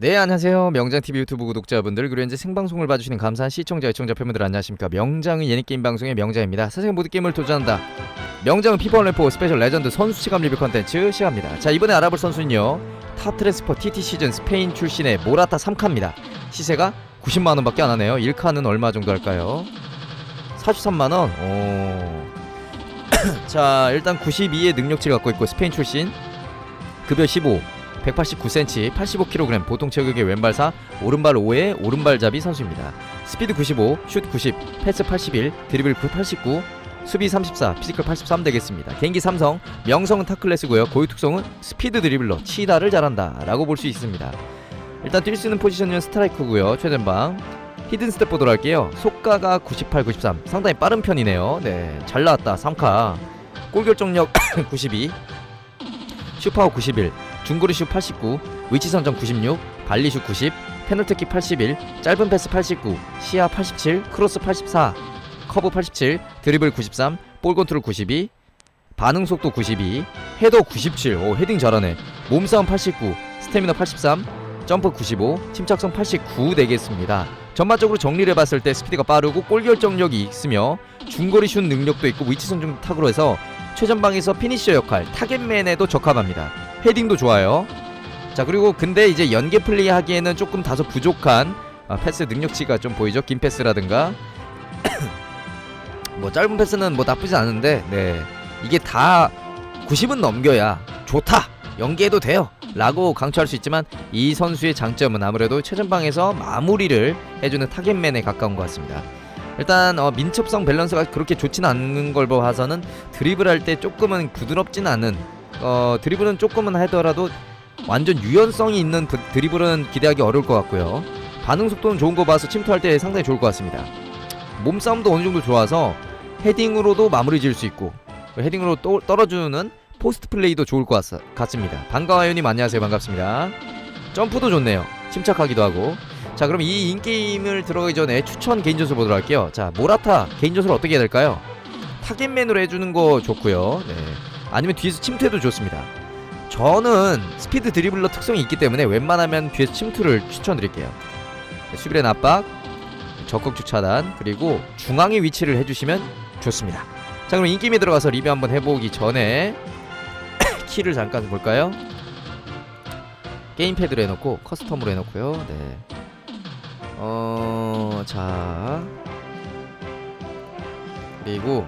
네 안녕하세요. 명장TV 유튜브 구독자분들 그리고 현재 생방송을 봐주시는 감사한 시청자 시청자 팬분들 안녕하십니까? 명장은 예능게임 방송의 명장입니다. 사생 모드게임을 도전한다. 명장은 피파 올림포 스페셜 레전드 선수 체감 리뷰 컨텐츠 시작합니다. 자 이번에 알아볼 선수는요. 탑 트랜스퍼 TT 시즌 스페인 출신의 모라타 3카입니다. 시세가 90만원 밖에 안하네요. 1카는 얼마 정도 할까요? 43만원? 오... 자 일단 92의 능력치를 갖고 있고 스페인 출신 급여 15 189cm, 85kg, 보통 체격의 왼발사, 오른발 5에 오른발잡이 선수입니다. 스피드 95, 슛 90, 패스 81, 드리블 89, 수비 34, 피지컬 83 되겠습니다. 개인기 삼성, 명성은 타클래스고요. 고유 특성은 스피드 드리블러, 치다를 잘한다 라고 볼 수 있습니다. 일단 뛸 수 있는 포지션은 스트라이크고요. 최전방 히든 스텝 보도록 할게요. 속가가 98, 93 상당히 빠른 편이네요. 네, 잘 나왔다 3카 골 결정력 92 슈퍼 91 중거리슛 89, 위치 선정 96, 발리슛 90, 페널티킥 81, 짧은 패스 89, 시야 87, 크로스 84, 커브 87, 드리블 93, 볼 컨트롤 92, 반응 속도 92, 헤더 97, 오 헤딩 잘하네. 몸싸움 89, 스태미너 83, 점프 95, 침착성 89 되겠습니다. 전반적으로 정리를 해봤을 때 스피드가 빠르고 골 결정력이 있으며 중거리 슛 능력도 있고 위치 선정 탁으로 해서 최전방에서 피니셔 역할, 타겟맨에도 적합합니다. 헤딩도 좋아요. 자 그리고 근데 이제 연계 플레이 하기에는 조금 다소 부족한 아, 패스 능력치가 좀 보이죠. 긴 패스라든가. 뭐 짧은 패스는 뭐 나쁘지 않은데 네. 이게 다 90은 넘겨야 좋다! 연계해도 돼요! 라고 강조할 수 있지만 이 선수의 장점은 아무래도 최전방에서 마무리를 해주는 타겟맨에 가까운 것 같습니다. 일단 어, 민첩성 밸런스가 그렇게 좋지는 않은 걸 봐서는 드리블할 때 조금은 부드럽진 않은 어, 드리블은 조금은 하더라도 완전 유연성이 있는 드- 드리블은 기대하기 어려울 것 같고요. 반응 속도는 좋은 거 봐서 침투할 때 상당히 좋을 것 같습니다. 몸싸움도 어느 정도 좋아서 헤딩으로도 마무리 지을 수 있고 헤딩으로 또 떨어주는 포스트 플레이도 좋을 것 같, 같습니다. 반가워요님 안녕하세요. 반갑습니다. 점프도 좋네요. 침착하기도 하고. 자 그럼 이 인게임을 들어가기 전에 추천 개인 전술 보도록 할게요. 자 모라타 개인 전술 어떻게 해야 될까요? 타겟맨으로 해주는 거 좋고요. 네. 아니면 뒤에서 침투해도 좋습니다. 저는 스피드 드리블러 특성이 있기 때문에 웬만하면 뒤에서 침투를 추천드릴게요. 네, 수비의 압박 적극 주 차단 그리고 중앙의 위치를 해주시면 좋습니다. 자 그럼 인게임에 들어가서 리뷰 한번 해보기 전에 키를 잠깐 볼까요? 게임패드로 해놓고 커스텀으로 해놓고요. 네. 어... 자. 그리고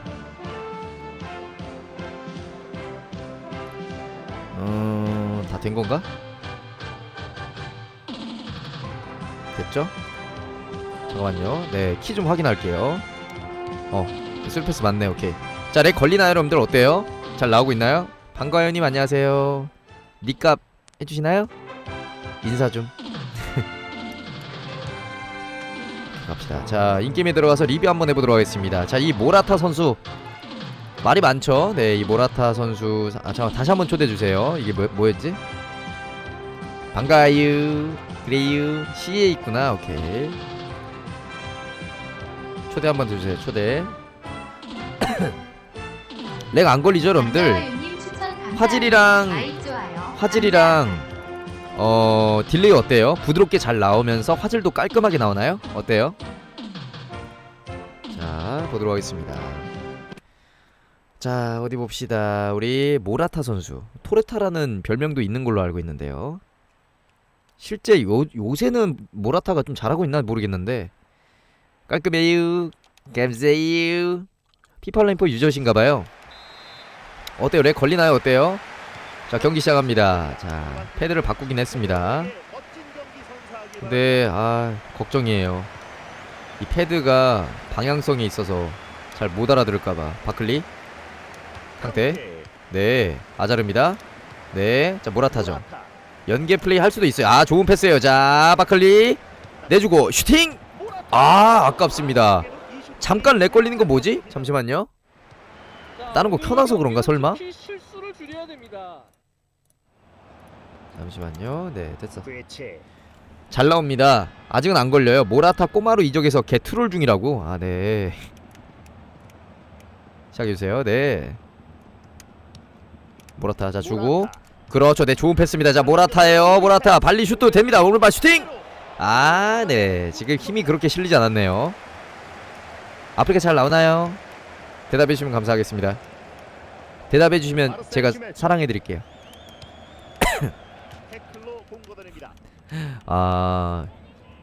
다 된 건가? 됐죠? 잠깐만요. 네 키 좀 확인할게요. 어 슬패스 맞네. 오케이. 자 렉 걸리나요 여러분들? 어때요? 잘 나오고 있나요? 반가워요님. 안녕하세요. 니값 해주시나요? 인사 좀. 갑시다. 자 인게임에 들어가서 리뷰 한번 해보도록 하겠습니다. 자 이 모라타 선수 말이 많죠. 네 이 모라타 선수 아 잠깐 다시 한번 초대해 주세요. 이게 뭐, 뭐였지? 반가워요 그래요 C에 있구나. 오케이. 초대 한번 해주세요 초대. 렉 안 걸리죠 여러분들? 화질이랑- 화질이랑 어 딜레이 어때요? 부드럽게 잘 나오면서 화질도 깔끔하게 나오나요? 어때요? 자 보도록 하겠습니다 자 어디 봅시다. 우리 모라타 선수 토레타라는 별명도 있는 걸로 알고 있는데요. 실제 요, 요새는 모라타가 좀 잘하고 있나 모르겠는데. 깔끔해요. 감사해요. 피팔라인포 유저신가봐요. 어때요? 렉 걸리나요? 어때요? 자 경기 시작합니다. 자 패드를 바꾸긴 했습니다. 근데 아 걱정이에요. 이 패드가 방향성이 있어서 잘 못 알아들을까봐. 바클리 상태 네 아자르입니다 네 자 모라타죠 연계 플레이 할 수도 있어요 아 좋은 패스예요 자 바클리 내주고 슈팅 아 아깝습니다 잠깐 렉 걸리는 거 뭐지 잠시만요 다른 거 켜놔서 그런가, 설마? 잠시만요 네 됐어 잘 나옵니다. 아직은 안 걸려요. 모라타 꼬마로 이적해서 개 트롤 중이라고. 아 네. 시작해 주세요. 네. 모라타 자 주고 그렇죠. 네, 좋은 패스입니다. 자, 모라타예요. 모라타 발리 슛도 됩니다. 오른발 슈팅. 아, 네. 지금 힘이 그렇게 실리지 않았네요. 아프리카 잘 나오나요? 대답해 주시면 감사하겠습니다. 대답해 주시면 제가 사랑해 드릴게요. 아,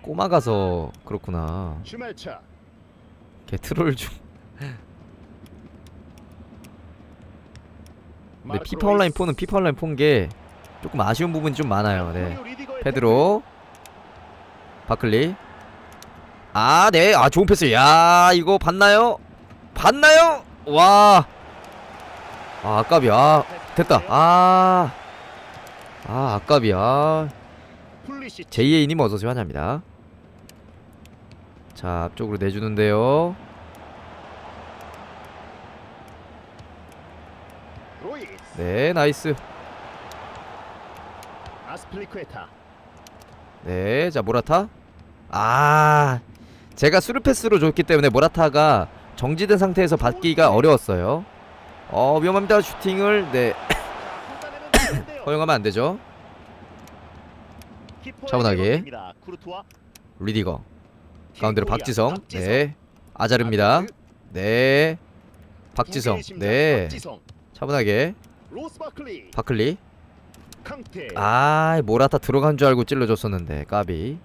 꼬마 가서 그렇구나. 걔 트롤 중. 근데 피파 온라인 4는 피파 온라인 4인 게 조금 아쉬운 부분이 좀 많아요. 네. 페드로 바클리. 아 네. 아 좋은 패스. 야 이거 봤나요? 봤나요? 와 아 아깝이. 아 됐다. 아 아 아깝이. 아. 플리시 JA님 어서오세요 환영합니다. 자 앞쪽으로 내주는데요 로이스 네 나이스. 아스플리쿠에타. 네 자 모라타. 아 제가 수루 패스로 줬기 때문에 모라타가 정지된 상태에서 받기가 어려웠어요. 어 위험합니다. 슈팅을 네. 허용하면 안 되죠. 차분하게. 리디거. 가운데로 박지성. 네. 아자르입니다. 아자르, 네. 두 박지성. 네. 차분하게 로스 바클리. 바클리? 캉테 아 모라타 들어간 줄 알고 찔러줬었는데 까비.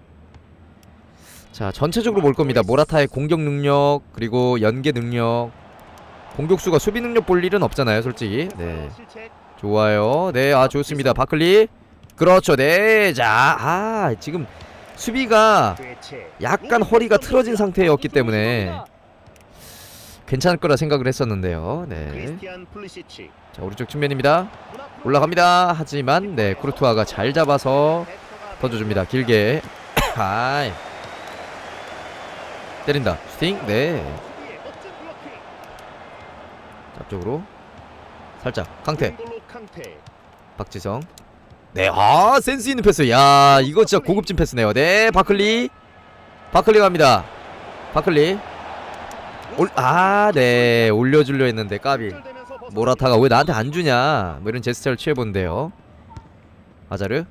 자 전체적으로 볼 겁니다. 모라타의 공격 능력 그리고 연계 능력. 공격수가 수비 능력 볼 일은 없잖아요 솔직히. 네. 좋아요. 네 아 좋습니다. 바클리. 그렇죠. 네 자 아 지금 수비가 약간 허리가 틀어진 상태였기 때문에 괜찮을 거라 생각을 했었는데요. 네. 자 오른쪽 측면입니다. 올라갑니다. 하지만 네 쿠르투아가 잘 잡아서 던져줍니다. 길게. 아이. 때린다. 슈팅. 네. 앞쪽으로. 살짝. 강태. 박지성. 네 아 센스 있는 패스. 야 이거 진짜 고급진 패스네요. 네 바클리. 바클리 갑니다. 바클리 올 아 네. 올려주려 했는데 까비. 모라타가 왜 나한테 안 주냐? 뭐 이런 제스처를 취해본대요. 아자르?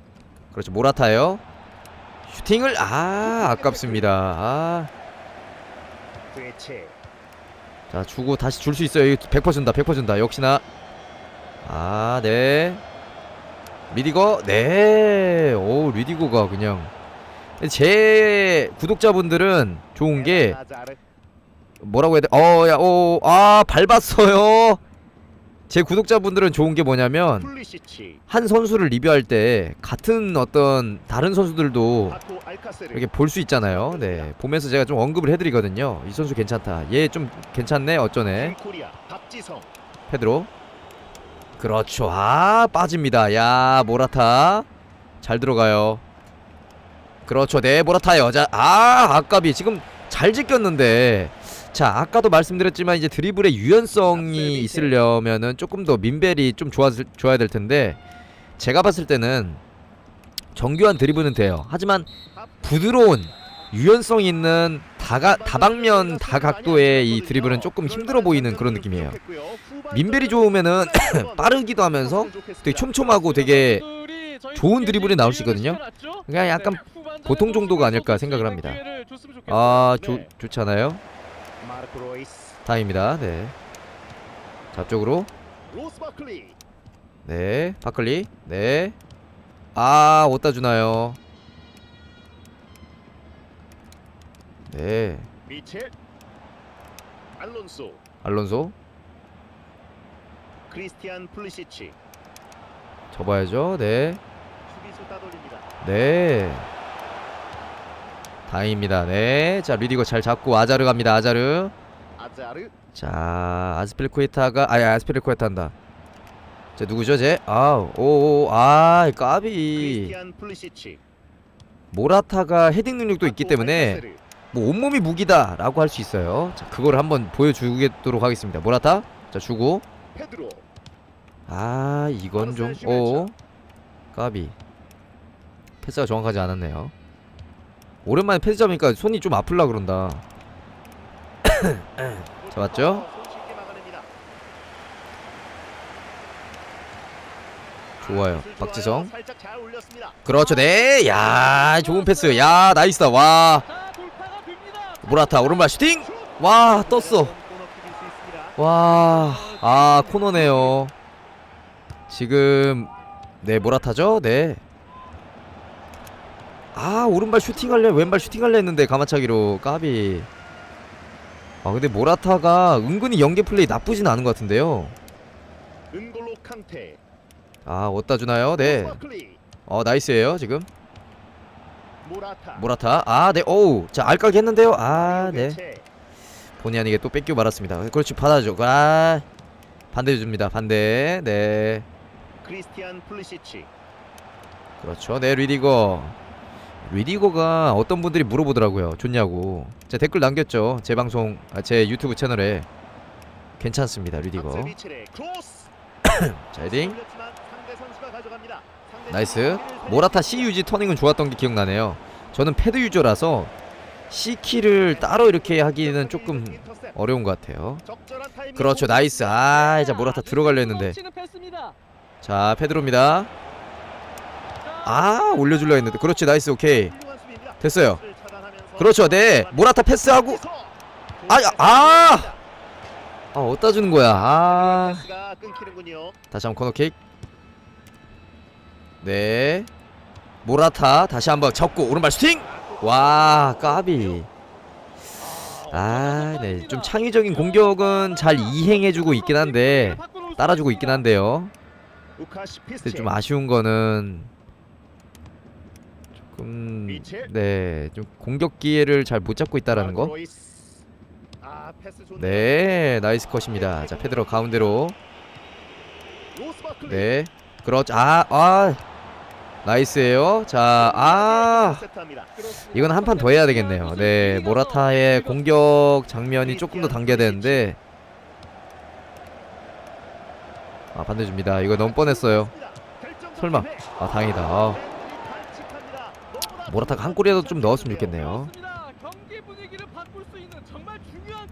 그렇죠. 모라타예요. 슈팅을 아 아깝습니다. 아. 자 주고 다시 줄 수 있어요. 이거 100% 준다 100% 준다. 역시나. 아 네. 리디거? 네 오 리디거가 그냥. 제 구독자분들은 좋은 게 뭐라고 해야 돼? 어 야 오 아 밟았어요 제 구독자분들은 좋은 게 뭐냐면 한 선수를 리뷰할 때 같은 어떤 다른 선수들도 이렇게 볼 수 있잖아요. 네, 보면서 제가 좀 언급을 해드리거든요. 이 선수 괜찮다. 얘 좀 괜찮네. 어쩌네. 박지성 페드로. 그렇죠. 아 빠집니다. 야 모라타 잘 들어가요. 그렇죠. 네 모라타 여자. 아 아깝이 지금 잘 지켰는데. 자 아까도 말씀드렸지만 이제 드리블의 유연성이 있으려면은 조금 더 민벨이 좀 좋아 좋아야 될 텐데 제가 봤을 때는 정교한 드리블은 돼요. 하지만 부드러운 유연성 있는 다가 다방면 다각도의 이 드리블은 조금 힘들어 보이는 그런 느낌이에요. 민벨이 좋으면은 빠르기도 하면서 되게 촘촘하고 되게 좋은 드리블이 나올 수 있거든요. 그냥 약간 보통 정도가 아닐까 생각을 합니다. 아, 좋 좋잖아요. 다행입니다. 네. 자, 바클리 네. 바클리. 네. 아, 어디다 주나요? 네. 미첼 알론소 알론소 크리스티안 플리시치 접어야죠. 네. 네. 다행입니다. 네. 자, 리디거 잘 잡고 아자르 갑니다. 아자르. 아자르 자, 아스필코에타가 아니 아스필코에타한다. 자, 누구죠, 쟤? 아, 오, 오, 아, 까비. 모라타가 헤딩 능력도 있기 바토 때문에 뭐 온몸이 무기다라고 할 수 있어요. 자, 그걸 한번 보여주도록 하겠습니다. 모라타. 자, 주고. 아, 이건 좀 오. 까비. 패스가 정확하지 않았네요. 오랜만에 패스 잡으니까 손이 좀 아플라 그런다. 막아냅니다. 좋아요. 박지성. 그렇죠. 네. 야, 좋은 패스. 야, 나이스다. 와. 모라타 오른발 슈팅. 와, 떴어. 와. 아, 코너네요. 지금 네, 모라타죠? 네. 아, 오른발 슈팅할래, 왼발 슈팅할래 했는데 가마차기로 까비. 아, 근데 모라타가 은근히 연계 플레이 나쁘진 않은 것 같은데요. 아, 어디다 주나요? 네. 버클리, 어, 나이스예요, 지금. 모라타. 모라타. 아, 네. 오우. 자, 알까기 했는데요. 아, 네. 교체. 본의 아니게 또 뺏겨 말았습니다. 그렇지, 받아줘. 아. 반대 줍니다. 반대. 네. 크리스티안 플리시치. 그렇죠. 네, 리디거. 리디거가 어떤 분들이 물어보더라고요. 좋냐고. 제가 댓글 남겼죠. 제 방송, 아, 제 유튜브 채널에. 괜찮습니다, 리디거. 자, 헤딩. 나이스. 모라타 C 유지 터닝은 좋았던 게 기억나네요. 저는 패드 유저라서 C 키를 따로 이렇게 하기는 조금. 어려운 것 같아요. 그렇죠. 나이스. 아, 이제 모라타 들어가려 했는데. 자, 페드로입니다. 자, 아, 올려주려 했는데. 그렇지, 나이스, 오케이. 됐어요. 그렇죠, 네. 모라타 패스하고. 아, 야, 아! 아, 어디다 주는 거야. 아. 다시 한번 코너킥. 네. 모라타 다시 한번 접고 오른발 슈팅. 와, 까비. 아, 네. 좀 창의적인 공격은 잘 이행해주고 있긴 한데 따라주고 있긴 한데요. 근데. 좀 아쉬운 거는 조금 네, 좀 공격 기회를 잘 못 잡고 있다라는 거. 아. 네, 나이스 컷입니다. 자, 페드로 가운데로. 네. 그렇죠. 아, 아. 나이스예요. 자, 아. 이건 한 판 더 해야 되겠네요. 네, 모라타의 공격 장면이 조금 더 당겨야 되는데 아 반대 줍니다. 이거 너무 뻔했어요. 설마. 아 다행이다. 아, 모라타가 한 골이라도 좀 넣었으면 좋겠네요.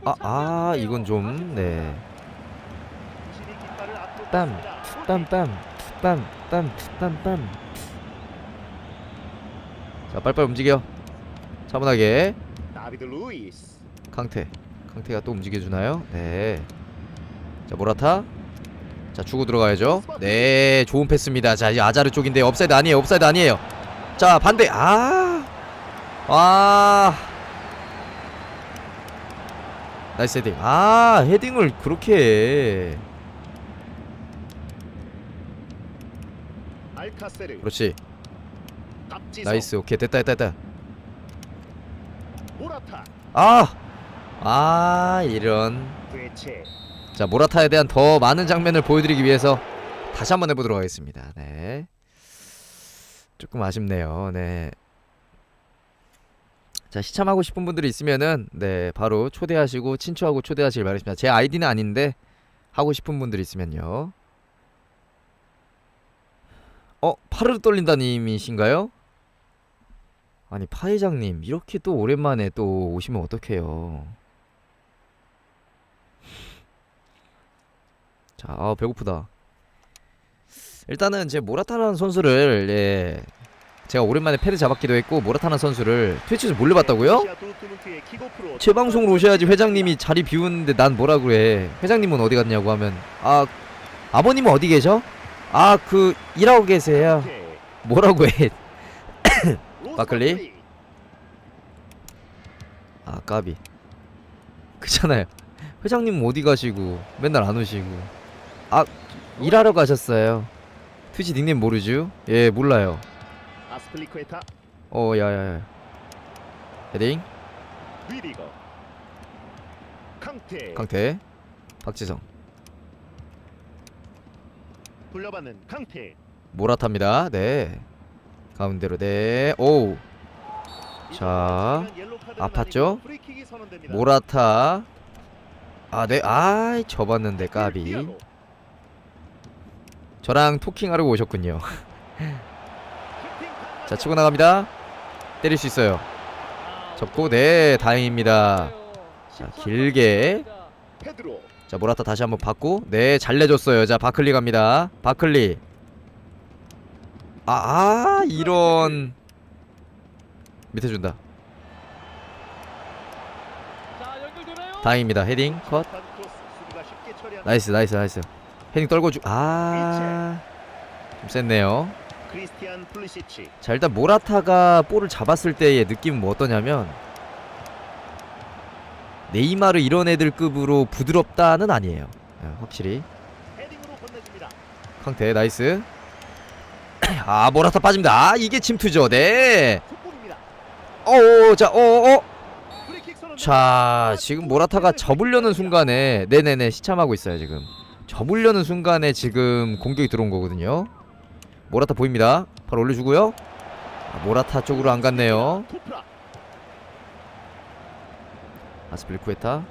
아, 골 아. 이건 좀 네. 땀, 땀, 땀, 땀, 땀, 땀, 땀. 자, 빨리빨리 움직여. 차분하게. 강태 강태가 또 움직여주나요? 네. 자 모라타. 자 주고 들어가야죠. 네 좋은 패스입니다. 자 이제 아자르 쪽인데 업사이드 아니에요. 업사이드 아니에요. 자 반대 아. 아. 나이스 헤딩. 아 헤딩을 그렇게 해. 그렇지. 나이스 오케이 됐다 됐다 됐다. 아. 아 이런. 자 모라타에 대한 더 많은 장면을 보여드리기 위해서 다시 한번 해보도록 하겠습니다. 네. 조금 아쉽네요. 네. 자 시참하고 싶은 분들이 있으면은 네 바로 초대하시고 친추하고 초대하시길 바라겠습니다. 제 아이디는 아닌데 하고 싶은 분들이 있으면요. 어 파르르 떨린다 님이신가요? 아니 파 회장 님 이렇게 또 오랜만에 또 오시면 어떡해요? 자, 아, 배고프다. 일단은 제 모라타라는 선수를 예. 제가 오랜만에 패드 잡았기도 했고 모라타라는 선수를 트위치에서 몰래 봤다고요? 제 방송으로 오셔야지 회장님이 자리 비우는데 난 뭐라 그래. 회장님은 어디 갔냐고 하면 아 아버님은 어디 계셔? 아 그 일하고 계세요. 네. 뭐라고 해? 버클리. 아 까비. 그잖아요. 회장님은 어디 가시고 맨날 안 오시고. 아 일하러 가셨어요. 트위치 닉네임 모르죠? 예 몰라요. 어 야야야. 헤딩. 강태 박지성 돌려받는 캉테. 모라타입니다. 네 가운데로 네 오우 자, 아팠죠? 모라타 아네 아이 접었는데 까비. 저랑 토킹하러 오셨군요. 자 치고 나갑니다. 때릴 수 있어요. 아, 접고 네 다행입니다. 자 길게. 자 모라타 다시 한번 받고 네잘 내줬어요. 자 바클리 갑니다. 바클리 아, 아 이런 밑에 준다. 다행입니다. 헤딩 컷. 나이스 나이스 나이스. 헤딩 떨궈 주. 아. 좀 셌네요. 자 일단 모라타가 볼을 잡았을 때의 느낌은 뭐 어떠냐면 네이마르 이런 애들 급으로 부드럽다는 아니에요. 예, 확실히. 캉테 나이스. 아 모라타 빠집니다. 아 이게 침투죠. 네. 어어 자 어어. 선언. 자 지금 모라타가 접으려는 순간에 네네네 시참하고 있어요 지금. 접으려는 순간에 지금 공격이 들어온 거거든요. 모라타 보입니다. 바로 올려주고요. 아, 모라타 쪽으로 안 갔네요. 토프라. 아스필쿠에타.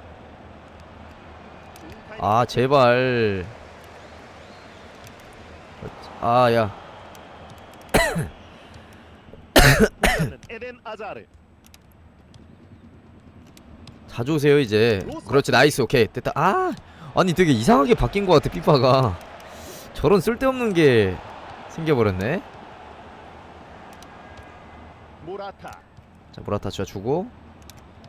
아 제발. 아 야. 에덴 아자르. 자주 오세요 이제. 그렇지 나이스 오케이 됐다. 아 아니 되게 이상하게 바뀐 것 같아 피파가. 저런 쓸데없는 게 생겨버렸네. 모라타. 자 모라타 주고.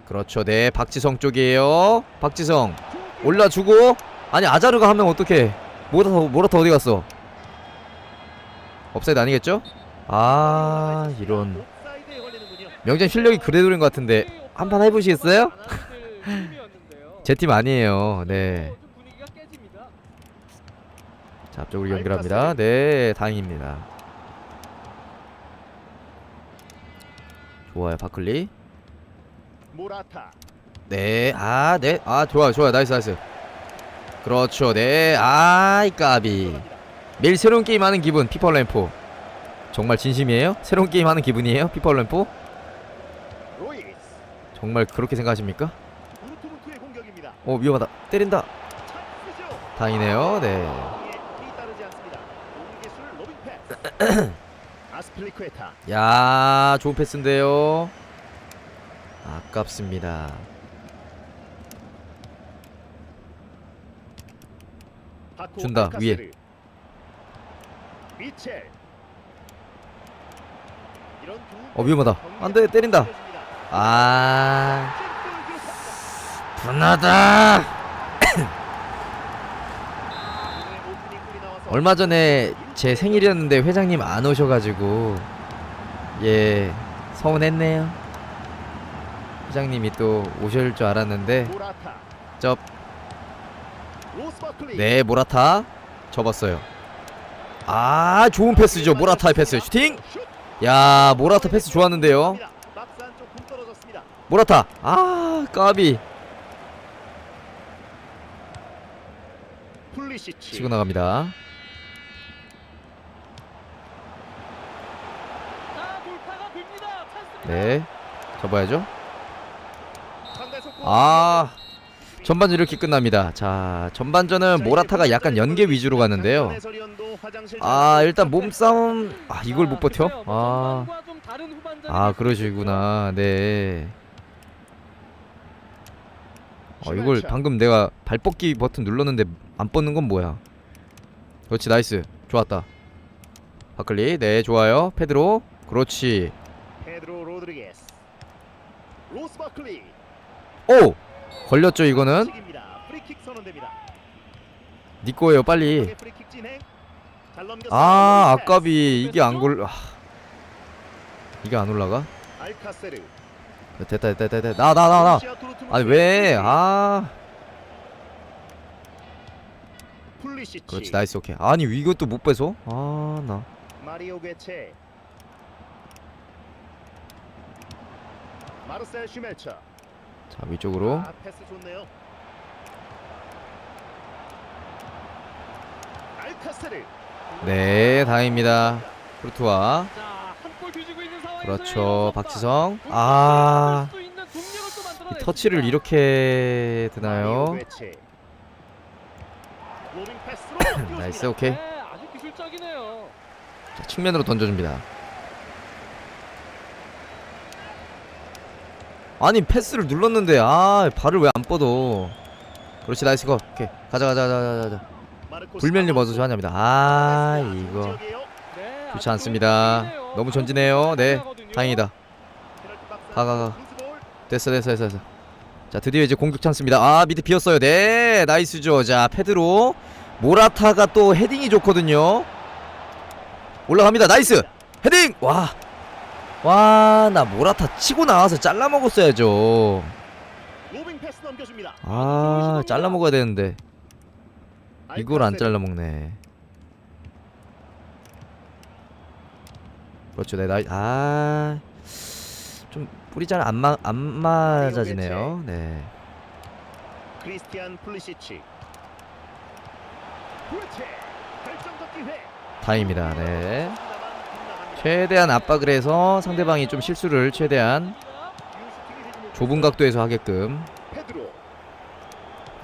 그렇죠 네 박지성 쪽이에요. 박지성 올라주고. 아니 아자르가 하면 어떡해. 모라타 모라타 어디 갔어? 업사이드 아니겠죠? 아 이런. 명장 실력이 그래도인 것 같은데 한 판 해보시겠어요? 제 팀 아니에요. 네. 좀 분위기가 깨집니다. 자 앞쪽으로 연결합니다. 네 다행입니다. 좋아요 바클리. 네, 아, 네, 아, 좋아요, 좋아요, 나이스, 나이스. 그렇죠, 네, 아 이 까비. 매일 새로운 게임 하는 기분, 피파 램포. 정말 진심이에요? 새로운 게임 하는 기분이에요, 램포? 로이스. 정말 그렇게 생각하십니까? 어 위험하다, 때린다. 다행이네요, 네. 공에 힘이 따르지 않습니다. 공기술 로빙 패스. 아스플리쿠에타. 야, 좋은 패스인데요. 아깝습니다. 준다. 위에. 어, 위험하다. 경기에 안 돼, 때린다. 아. 분하다. 얼마 전에 제 생일이었는데 회장님 안 오셔가지고 예 서운했네요. 회장님이 또 오실 줄 알았는데. 쩝. 네 모라타 접었어요. 아 좋은 패스죠 모라타의 패스 슈팅. 슛. 야 모라타 패스 좋았는데요. 모라타 아 까비. 치고 나갑니다. 자 돌파가 됩니다. 찬스입니다. 네 접어야죠. 아 전반전 이렇게 끝납니다. 자 전반전은 모라타가 약간 연계 위주로 갔는데요. 아 일단 몸싸움 아 이걸 못 버텨? 아, 아 그러시구나 네. 어 이걸 방금 내가 발 뻗기 버튼 눌렀는데 안 뻗는 건 뭐야? 그렇지 나이스 좋았다. 바클리 네 좋아요 페드로 그렇지. 로스 바클리. 오 걸렸죠 이거는 킥입니다. 프리킥 선언됩니다. 니 거예요 빨리. 프리킥 진행. 잘 넘겼어요. 아. 아깝이 이게 안 걸. 아, 이게 안 올라가? 알카세르. 됐다 됐다 됐다 나 나 나 나. 러시아 도르트문트 아니 왜? 아 풀리시치. 그렇지 나이스 오케이. 아니 이것도 못 빼서? 아 나. 마리오 게체. 마르셀 슈멜처. 자 위쪽으로. 아, 패스 좋네요. 알카세르. 네 다행입니다. 프루투아. 자한골 뒤지고 있는 상황에서 그렇죠 박지성. 아 이 터치를 이렇게 드나요? 마리오 게체. 로빙 패스로 띄워줍니다. 나이스 오케이. 네, 아주 기술적이네요. 자, 측면으로 던져줍니다. 아니 패스를 눌렀는데 아 발을 왜 안 뻗어? 그렇지 나이스 컷. 오케이 가자 가자 가자 가자. 불면리 먼저 좋아합니다. 아 이거. 네, 좋지 않습니다. 너무 전진해요. 네, 다행이다. 페널티 박스 가, 가, 가. 루즈볼. 됐어, 됐어, 됐어, 됐어. 자, 드디어 이제 공격 찬스입니다. 아, 밑에 비었어요. 네, 나이스죠. 자, 페드로 모라타가 또 헤딩이 좋거든요. 올라갑니다. 나이스. 헤딩. 와, 와, 나 모라타 치고 나와서 잘라 먹었어야죠. 아, 잘라 먹어야 되는데 이걸 안. 잘라 먹네. 그렇죠, 네, 나이 아, 좀 뿌리 잘안 마, 안 맞아지네요. 네. 크리스티안 플리시치. 다행입니다. 네. 최대한 압박을 해서 상대방이 좀 실수를 최대한 좁은 각도에서 하게끔.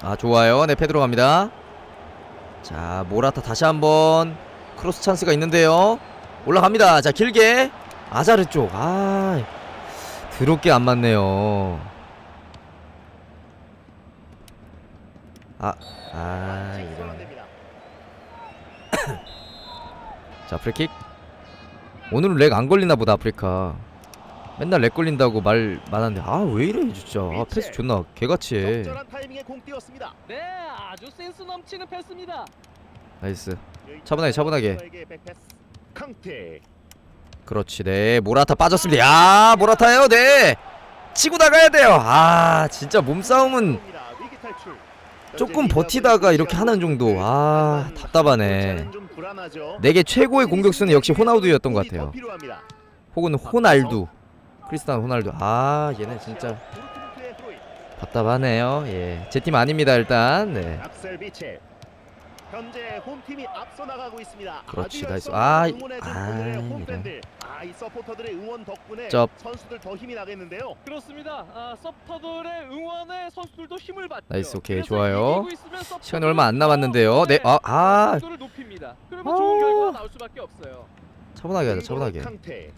아 좋아요. 네 페드로 갑니다. 자 모라타 다시 한번 크로스 찬스가 있는데요. 올라갑니다. 자 길게 아자르 쪽. 아 드럽게 안 맞네요. 아, 아 이런. 자 프리킥. 오늘은 렉 안 걸리나 보다 아프리카. 맨날 렉 걸린다고 말 많았는데 아 왜 이래 진짜. 아 패스 존나 개같이 해. 적절한 타이밍에 공 띄웠습니다. 네, 아주 센스 넘치는 패스입니다. 나이스. 차분하게, 차분하게. 그렇지 네 모라타 빠졌습니다 야 모라타요 네 치고 나가야 돼요 아 진짜 몸싸움은 봅니다. 위기 탈출. 조금 버티다가 이렇게 하는 정도. 아, 답답하네. 내게 최고의 공격수는 역시 호나우두였던 것 같아요. 혹은 호날두 크리스탄 호날두 아 얘네 진짜. 답답하네요 예 제 팀 아닙니다 일단 네. 현재 홈팀이 앞서 나가고 있습니다. 그렇지, 나이스. 아, 아. 홈팬들. 아, 이 서포터들의 응원 덕분에 쩝. 선수들 더 힘이 나겠는데요. 그렇습니다. 아, 서포터들의 응원에 선수들도 힘을 받죠. 나이스, 오케이, 그래서 좋아요. 이기고 있으면 서포터들은 시간이 얼마 안 남았는데요 네 아 아, 선수를 높입니다. 그러면 좋은 아. 결과가 나올 수밖에 없어요. 차분하게 하자 차분하게 캉테.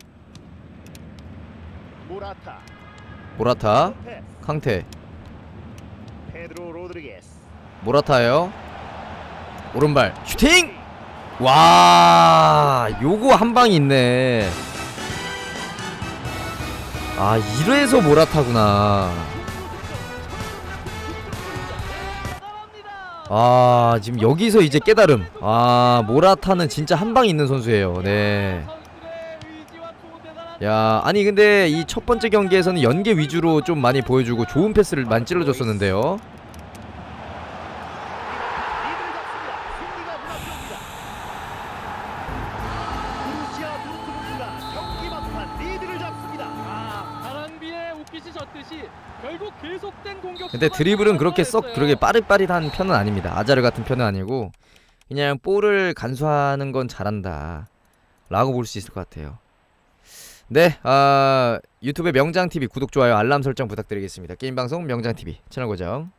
모라타. 모라타. 캉테 페드로 로드리게스. 모라타요 오른발 슈팅! 와 요거 한 방이 있네. 아 이래서 모라타구나. 아 지금 여기서 이제 깨달음. 아 모라타는 진짜 한방 있는 선수예요. 네. 야 아니 근데 이 첫 번째 경기에서는 연계 위주로 좀 많이 보여주고 좋은 패스를 많이 찔러줬었는데요 근데 드리블은 그렇게 썩 그렇게 빠릿빠릿한 편은 아닙니다. 아자르 같은 편은 아니고 그냥 볼을 간수하는 건 잘한다 라고 볼 수 있을 것 같아요. 네 아, 유튜브 명장TV 구독 좋아요 알람 설정 부탁드리겠습니다. 게임방송 명장TV 채널 고정